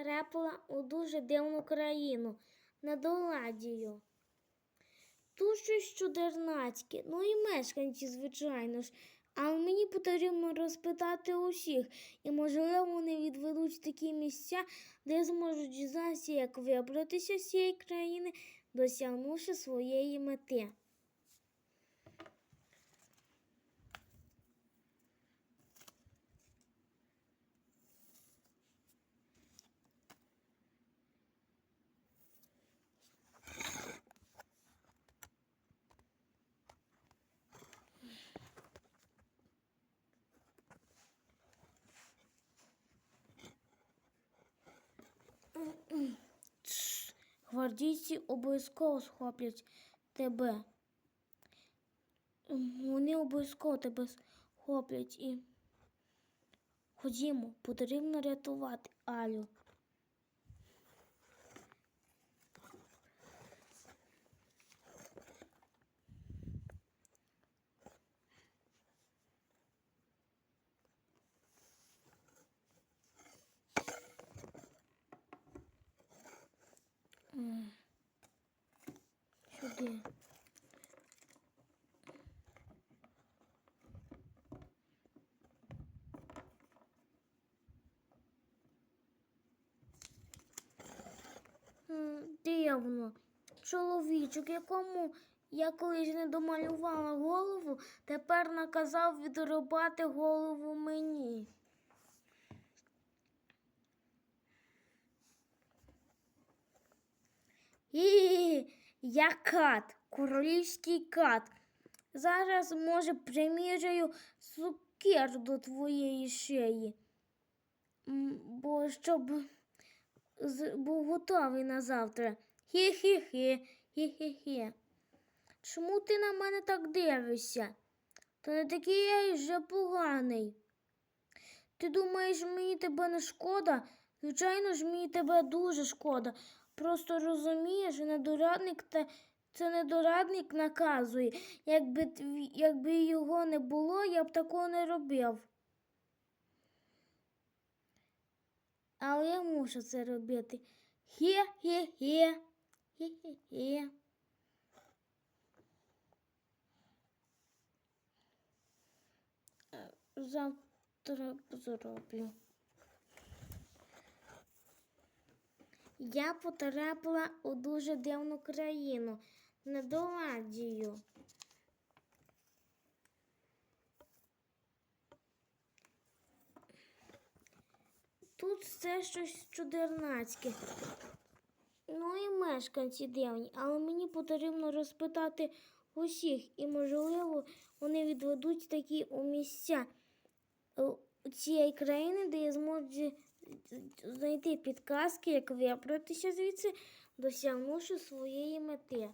потрапила у дуже дивну країну недоладію. Тут щось чудернацьке, ну і мешканці, звичайно ж. Але мені потрібно розпитати усіх, і, можливо, вони відведуть такі місця, де зможуть дізнатися, як вибратися з цієї країни, досягнувши своєї мети. Гвардійці обов'язково схоплять тебе. Вони обов'язково тебе схоплять і. Ходімо, потрібно рятувати Алю. Сюди. Дивно. Чоловічок, якому я колись не домалювала голову, тепер наказав відрубати голову мені. І я кат, королівський кат. Зараз, може, приміряю сукер до твоєї шиї. Бо щоб був готовий на завтра. Хі-хі-хі, хі-хі-хі. Чому ти на мене так дивишся? Та не такий я й вже поганий. Ти думаєш, мені тебе не шкода? Звичайно ж, мені тебе дуже шкода. Просто розумієш, недорадник та це недорадник наказує. Якби, якби його не було, я б такого не робив. Але я мушу це робити. Хе-хе-хе. Хе-хе-хе. Е, Завтра зроблю. Я потрапила у дуже дивну країну, недоладію. Тут все щось чудернацьке. Ну і мешканці дивні, але мені потрібно розпитати усіх, і, можливо, вони відведуть такі у місця цієї країни, де я зможу знайти підказки, як вибратися звідси, досягнувши своєї мети.